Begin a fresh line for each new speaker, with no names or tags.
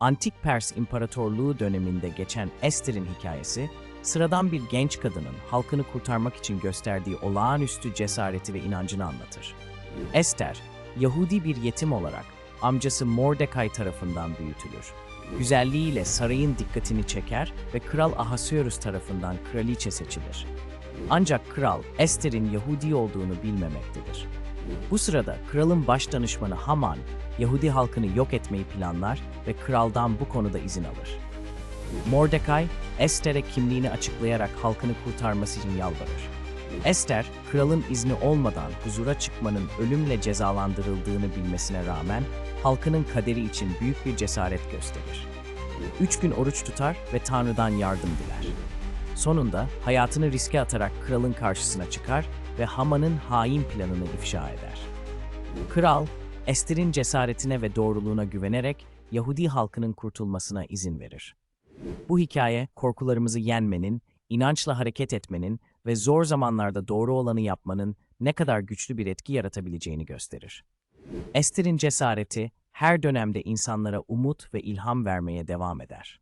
Antik Pers İmparatorluğu döneminde geçen Esther'in hikayesi, sıradan bir genç kadının halkını kurtarmak için gösterdiği olağanüstü cesareti ve inancını anlatır. Esther, Yahudi bir yetim olarak amcası Mordecai tarafından büyütülür. Güzelliğiyle sarayın dikkatini çeker ve Kral Ahasuerus tarafından kraliçe seçilir. Ancak kral Esther'in Yahudi olduğunu bilmemektedir. Bu sırada kralın baş danışmanı Haman, Yahudi halkını yok etmeyi planlar ve kraldan bu konuda izin alır. Mordecai, Esther'e kimliğini açıklayarak halkını kurtarması için yalvarır. Esther, kralın izni olmadan huzura çıkmanın ölümle cezalandırıldığını bilmesine rağmen halkının kaderi için büyük bir cesaret gösterir. Üç gün oruç tutar ve Tanrı'dan yardım diler. Sonunda hayatını riske atarak kralın karşısına çıkar ve Haman'ın hain planını ifşa eder. Kral, Esther'in cesaretine ve doğruluğuna güvenerek Yahudi halkının kurtulmasına izin verir. Bu hikaye korkularımızı yenmenin, inançla hareket etmenin ve zor zamanlarda doğru olanı yapmanın ne kadar güçlü bir etki yaratabileceğini gösterir. Esther'in cesareti her dönemde insanlara umut ve ilham vermeye devam eder.